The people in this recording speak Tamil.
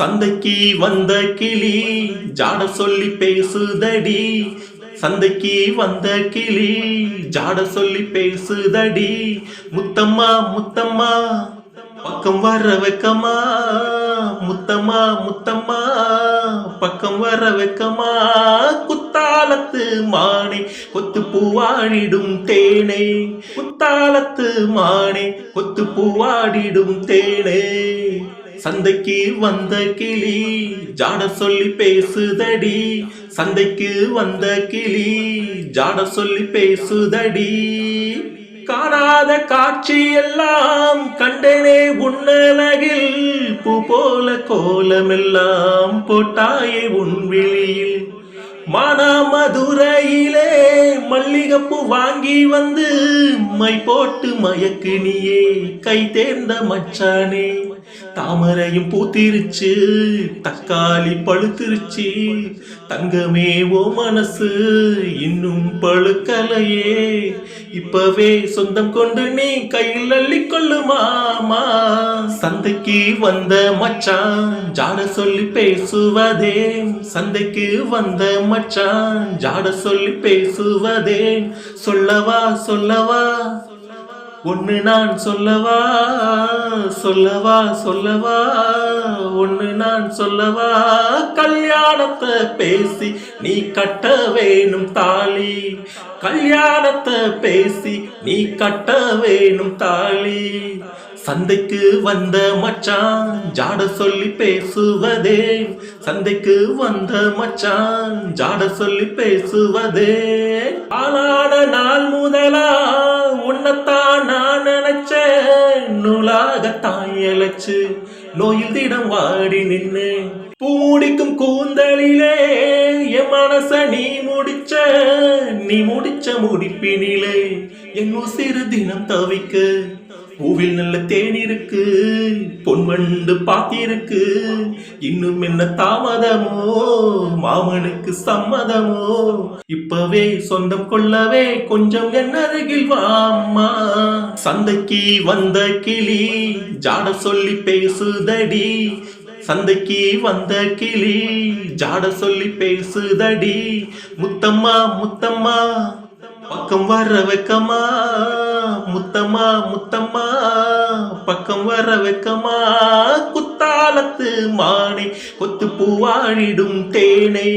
சந்தைக்கு வந்த கிளி ஜாட சொல்லி பேசுதடி. சந்தைக்கு வந்த கிளி ஜாட சொல்லி பேசுதடி. முத்தம்மா முத்தம்மா பக்கம் வர வைக்கமா முத்தம்மா முத்தம்மா பக்கம் வர வைக்கமா குத்தாலத்து மானே கொத்து பூவாடிடும் தேனே. குத்தாலத்து மானே கொத்து பூவாடிடும் தேனே. சந்தைக்கு வந்த கிளி ஜாட சொல்லி பேசுதடி. சந்தைக்கு வந்த கிளி ஜாட சொல்லி பேசுதடி. காணாத காட்சி எல்லாம் கண்டனே உன்னலகில். பூ போல கோலமெல்லாம் போட்டாயே உன் விழியில். மானாமதுரையிலே மல்லிகைப்பூ வாங்கி வந்து மை போட்டு மயக்கினியே கை தேர்ந்த மச்சானே. தாமரையும் பூத்திருச்சு தக்காளி பழுத்திருச்சு. தங்கமே ஓ மனசு இன்னும் பழுக்கலையே. இப்பவே சொந்தம் கொண்டு நீ கையில் அள்ளிக்கொள்ளு மாமா. சந்தைக்கு வந்த மச்சான் ஜாட சொல்லி பேசுவதே. சந்தைக்கு வந்த மச்சான் ஜாட சொல்லி பேசுவதே. சொல்லவா சொல்லவா? ஒன்னு நான் சொல்லவா சொல்லவா சொல்லவா? ஒன்னு நான் சொல்லவா? கல்யாணத்தை பேசி நீ கட்ட வேணும் தாலி. கல்யாணத்தை பேசி நீ கட்ட வேணும் தாலி. சந்தைக்கு வந்த மச்சான் ஜாட சொல்லி பேசுவதே. சந்தைக்கு வந்த மச்சான் ஜாட சொல்லி பேசுவதே. ஆளான நாள் முதலா உன்னத்தான் நான் நினைச்சேன். நூலாகத்தான் இழைச்சு நோயில் திடம் வாடி நின்று பூடிக்கும் கூந்தலிலே என் மனச நீ முடிச்ச நீ முடிச்ச முடிப்பினிலே. என் உசிறு தினம் தவிக்க பூவில் நல்ல தேன் இருக்கு பொன்வண்டு பாத்திருக்கு இன்னும் என்ன தாமதமோ மாமனுக்கு சம்மதமோ? இப்பவே சொந்தம் கொள்ளவே கொஞ்சம் என் அருகில் வாம்மா சந்தைக்கு வந்த கிளி ஜாட சொல்லி பேசுதடி. சந்தைக்கு வந்த கிளி ஜாட சொல்லி பேசுதடி. முத்தம்மா முத்தம்மா பக்கம் வர வைக்கமா முத்தம்மா முத்தம்மா பக்கம் வர வெக்கமா? குத்தாலத்து மானே கொத்து பூவாழிடும் தேனே.